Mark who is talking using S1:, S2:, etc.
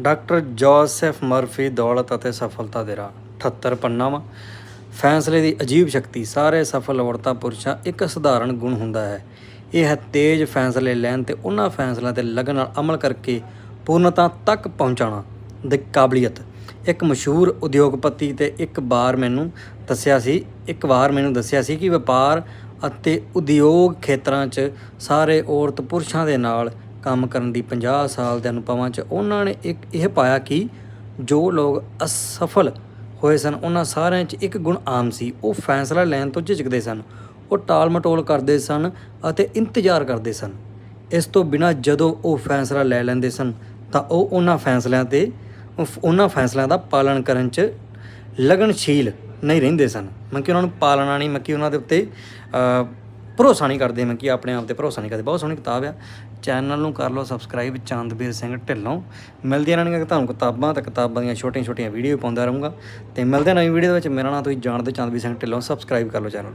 S1: Doctor Joseph Murphy ਦੌਲਤ ਅਤੇ ਸਫਲਤਾ ਦੇ ਰਾਹ। 78 ਪੰਨਾ ਵਾ। ਫੈਸਲੇ ਦੀ ਅਜੀਬ ਸ਼ਕਤੀ। ਸਾਰੇ ਸਫਲ ਔਰਤਾਂ, ਪੁਰਸ਼ਾਂ ਇੱਕ ਸਧਾਰਨ ਗੁਣ ਹੁੰਦਾ ਹੈ। ਇਹ ਹੈ ਤੇਜ਼ ਫੈਸਲੇ ਲੈਣ ਤੇ ਉਹਨਾਂ ਫੈਸਲਿਆਂ ਤੇ ਲਗਨ ਨਾਲ ਅਮਲ ਕਰਕੇ ਪੂਰਨਤਾ ਤੱਕ ਪਹੁੰਚਾਉਣਾ ਦੀ ਕਾਬਲੀਅਤ। ਇੱਕ ਮਸ਼ਹੂਰ ਉਦਯੋਗਪਤੀ ਤੇ ਇੱਕ ਵਾਰ ਮੈਨੂੰ ਦੱਸਿਆ ਸੀ, ਇੱਕ ਵਾਰ ਮੈਨੂੰ ਦੱਸਿਆ ਸੀ ਕਿ ਵਪਾਰ ਅਤੇ ਉਦਯੋਗ ਖੇਤਰਾਂ 'ਚ ਸਾਰੇ ਔਰਤ, ਪੁਰਸ਼ਾਂ ਦੇ ਨਾਲ ਕੰਮ ਕਰਨ ਦੀ 50 ਸਾਲ ਦੇ ਅਨੁਭਵਾਂ 'ਚ ਉਹਨਾਂ ਨੇ ਇੱਕ ਇਹ ਪਾਇਆ ਕਿ ਜੋ ਲੋਕ ਅਸਫਲ ਹੋਏ ਸਨ, ਉਹਨਾਂ ਸਾਰਿਆਂ 'ਚ ਇੱਕ ਗੁਣ ਆਮ ਸੀ। ਉਹ ਫੈਸਲਾ ਲੈਣ ਤੋਂ ਝਿਜਕਦੇ ਸਨ, ਉਹ ਟਾਲ ਮਟੋਲ ਕਰਦੇ ਸਨ ਅਤੇ ਇੰਤਜ਼ਾਰ ਕਰਦੇ ਸਨ। ਇਸ ਤੋਂ ਬਿਨਾਂ ਜਦੋਂ ਉਹ ਫੈਸਲਾ ਲੈ ਲੈਂਦੇ ਸਨ, ਤਾਂ ਉਹ ਉਹਨਾਂ ਫੈਸਲਿਆਂ ਤੇ, ਉਹਨਾਂ ਫੈਸਲਿਆਂ ਦਾ ਪਾਲਣ ਕਰਨ 'ਚ ਲਗਨਸ਼ੀਲ ਨਹੀਂ ਰਹਿੰਦੇ ਸਨ। ਮੈਂ ਕਿ ਉਹਨਾਂ ਨੂੰ ਪਾਲਣਾ ਨਹੀਂ ਮੈਂ ਕਿ ਉਹਨਾਂ ਦੇ ਉੱਤੇ ਭਰੋਸਾ ਨਹੀਂ ਕਰਦੇ ਮੈਂ ਕਿ ਆਪਣੇ ਆਪ ਤੇ ਭਰੋਸਾ ਨਹੀਂ ਕਰਦੇ। ਬਹੁਤ ਸੋਹਣੀ ਕਿਤਾਬ ਆ। ਚੈਨਲ ਨੂੰ ਕਰ ਲਓ ਸਬਸਕ੍ਰਾਈਬ ਚੰਦਬੀਰ ਸਿੰਘ ਢਿੱਲੋਂ। ਮਿਲਦੀਆਂ ਰਹਿਣਗੀਆਂ ਤੁਹਾਨੂੰ ਕਿਤਾਬਾਂ ਤੇ ਕਿਤਾਬਾਂ ਦੀਆਂ ਛੋਟੀਆਂ ਛੋਟੀਆਂ ਵੀਡੀਓ ਪਾਉਂਦਾ ਰਹੂੰਗਾ। ਤੇ ਮਿਲਦੇ ਨਵੀਂ ਵੀਡੀਓ ਦੇ ਵਿੱਚ। ਮੇਰਾ ਨਾਮ ਤੁਸੀਂ ਜਾਣਦੇ ਹੋ ਚੰਦਬੀਰ ਸਿੰਘ ਢਿੱਲੋਂ। ਸਬਸਕ੍ਰਾਈਬ ਕਰ ਲਓ ਚੈਨਲ